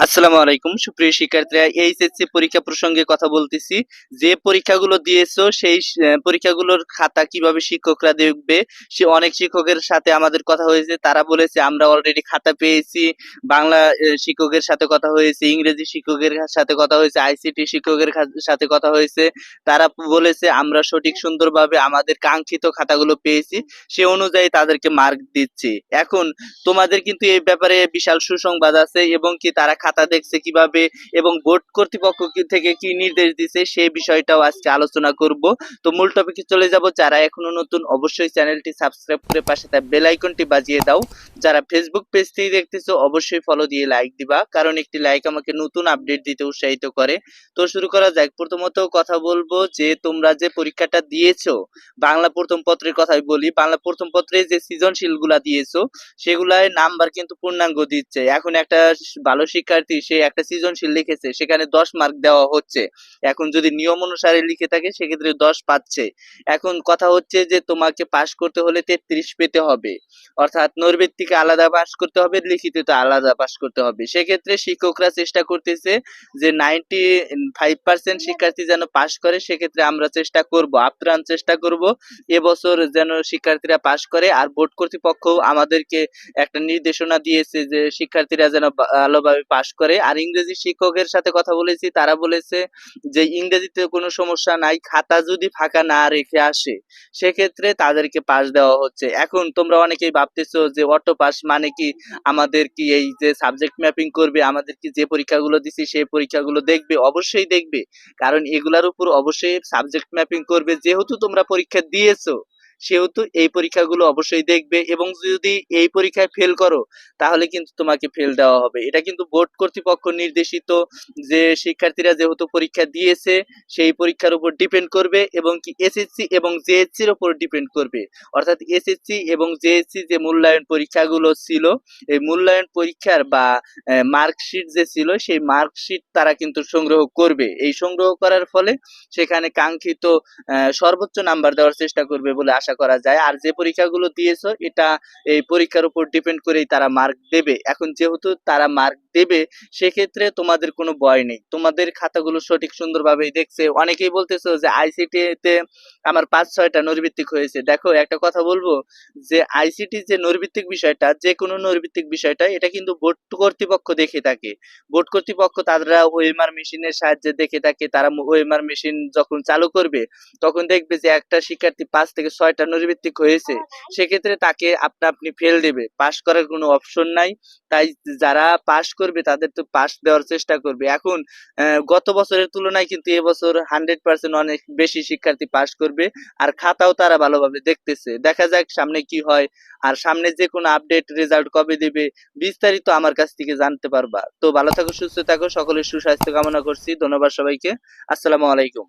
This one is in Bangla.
আসসালামু আলাইকুম। সুপ্রিয় শিক্ষার্থীরা, এইচএসসি পরীক্ষা প্রসঙ্গে কথা বলতেছি। যে পরীক্ষাগুলো দিয়েছ, সেই পরীক্ষাগুলোর খাতা কীভাবে শিক্ষকরা দেখবে? সে অনেক শিক্ষকের সাথে আমাদের কথা হয়েছে। তারা বলেছে, আমরা অলরেডি খাতা পেয়েছি। বাংলা শিক্ষকের সাথে কথা হয়েছে, ইংরেজি শিক্ষকের সাথে কথা হয়েছে, আইসিটি শিক্ষকের সাথে কথা হয়েছে। তারা বলেছে, আমরা সঠিক সুন্দরভাবে আমাদের কাঙ্ক্ষিত খাতাগুলো পেয়েছি। সে অনুযায়ী তাদেরকে মার্ক দিচ্ছি। এখন তোমাদের কিন্তু এই ব্যাপারে বিশাল সুসংবাদ আছে এবং কি তারা খাতা দেখছে কীভাবে এবং বোর্ড কর্তৃপক্ষ থেকে কি নির্দেশ দিছে সেই বিষয়টাও আজকে আলোচনা করব। তো মূল টপিকে চলে যাব। যারা এখনও নতুন, অবশ্যই চ্যানেলটি সাবস্ক্রাইব করে পাশে তার বেল আইকনটি বাজিয়ে দাও। যারা ফেসবুক পেজ থেকে দেখতেছো, অবশ্যই ফলো দিয়ে লাইক দিবা, কারণ একটি লাইক আমাকে নতুন আপডেট দিতে উৎসাহিত করে। তো শুরু করা যাক। প্রথমত কথা বলব যে, তোমরা যে পরীক্ষাটা দিয়েছ, বাংলা প্রথম পত্রের কথাই বলি। বাংলা প্রথম পত্রে যে সৃজনশীলগুলা দিয়েছ, সেগুলায় নাম্বার কিন্তু পূর্ণাঙ্গ দিচ্ছে। এখন একটা ভালো ভালো শিক্ষার্থী সে একটা সৃজনশীল লিখেছে, সেখানে দশ মার্ক দেওয়া হচ্ছে। এখন যদি নিয়ম অনুসারে লিখে থাকে, সেক্ষেত্রে দশ পাচ্ছে। এখন কথা হচ্ছে যে, তোমাকে পাশ করতে হলে তেত্রিশ পেতে হবে। অর্থাৎ নৈর্বৃত্তিকে আলাদা পাশ করতে হবে লিখিততে আলাদা পাশ করতে হবে। সেক্ষেত্রে শিক্ষকরা চেষ্টা করতেছে যে নাইনটি ফাইভ পার্সেন্ট শিক্ষার্থী যেন পাশ করে, সেক্ষেত্রে আমরা চেষ্টা করব, আপ্রাণ চেষ্টা করব। এবছর যেন শিক্ষার্থীরা পাশ করে, আর বোর্ড কর্তৃপক্ষ আমাদেরকে একটা নির্দেশনা দিয়েছে যে, শিক্ষার্থীরা যেন ভালোভাবে পাশ করে। আর ইংরেজি শিক্ষকের সাথে কথা বলেছি, তারা বলেছে যে ইংরেজিতে কোনো সমস্যা নাই, খাতা যদি ফাঁকা না রেখে আসে, সেক্ষেত্রে তাদেরকে পাস দেওয়া হচ্ছে। এখন তোমরা অনেকেই ভাবতেছো যে অটো পাস মানে কি? আমাদের কি এই যে সাবজেক্ট ম্যাপিং করবে, আমাদের কি যে পরীক্ষাগুলো দিছি সেই পরীক্ষাগুলো দেখবে? অবশ্যই দেখবে। কারণ এগুলার উপর অবশ্যই সাবজেক্ট ম্যাপিং করবে, যেহেতু তোমরা পরীক্ষা দিয়েছ। সেহেতু এই পরীক্ষাগুলো অবশ্যই দেখবে এবং যদি এই পরীক্ষায় ফেল করো, তাহলে কিন্তু তোমাকে ফেল দেওয়া হবে। এটা কিন্তু বোর্ড কর্তৃপক্ষ নির্দেশিত যে শিক্ষার্থীরা যেহেতু পরীক্ষা দিয়েছে, সেই পরীক্ষার উপর ডিপেন্ড করবে এবং কি এসএসসি এবং জেএসসির উপর ডিপেন্ড করবে। অর্থাৎ এসএসসি এবং জেএসসি যে মূল্যায়ন পরীক্ষাগুলো ছিল, এই মূল্যায়ন পরীক্ষার বা মার্কশিট যে ছিল, সেই মার্কশিট তারা কিন্তু সংগ্রহ করবে। এই সংগ্রহ করার ফলে সেখানে কাঙ্ক্ষিত সর্বোচ্চ নাম্বার দেওয়ার চেষ্টা করবে বলে আশা করা যায়। আর যে পরীক্ষাগুলো দিয়েছ, এটা এই পরীক্ষার উপর ডিপেন্ড করেই তারা মার্ক দেবে। এখন যেহেতু তারা মার্ক দেবে, সেক্ষেত্রে তোমাদের কোনো ভয় নেই। তোমাদের খাতাগুলো সঠিক সুন্দরভাবেই দেখছে। অনেকেই বলতেছো যে আইসিটি তে আমার পাঁচ, ছয়টা নৈর্ভিত্তিক হয়েছে। দেখো, একটা কথা বলব যে আইসিটি যে নৈর্ভিত্তিক বিষয়টা, যে কোনো নৈর্ভিত্তিক বিষয়টা, এটা কিন্তু বোর্ড কর্তৃপক্ষ দেখে থাকে। বোর্ড কর্তৃপক্ষ তারা ওএমআর মেশিনের সাহায্যে দেখে থাকে। তারা ওএমআর মেশিন যখন চালু করবে, তখন দেখবে যে একটা শিক্ষার্থী পাঁচ থেকে ছয়টা নৈর্ভিত্তিক হয়েছে, সেক্ষেত্রে তাকে আপনা আপনি ফেল দেবে। পাশ করার কোনো অপশন নাই। তাই যারা পাশ করবে, তাদের তো পাশ দেওয়ার চেষ্টা করবে। এখন গত বছরের তুলনায় কিন্তু এবছর হান্ড্রেড পার্সেন্ট অনেক বেশি শিক্ষার্থী পাশ করবে আর খাতাও তারা ভালোভাবে দেখতেছে। দেখা যাক সামনে কি হয়। আর সামনে যে কোনো আপডেট রেজাল্ট কবে দেবে, বিস্তারিত আমার কাছ থেকে জানতে পারবা। তো ভালো থাকো, সুস্থ থাকো, সকলের সুস্বাস্থ্য কামনা করছি। ধন্যবাদ সবাইকে। আসসালামু আলাইকুম।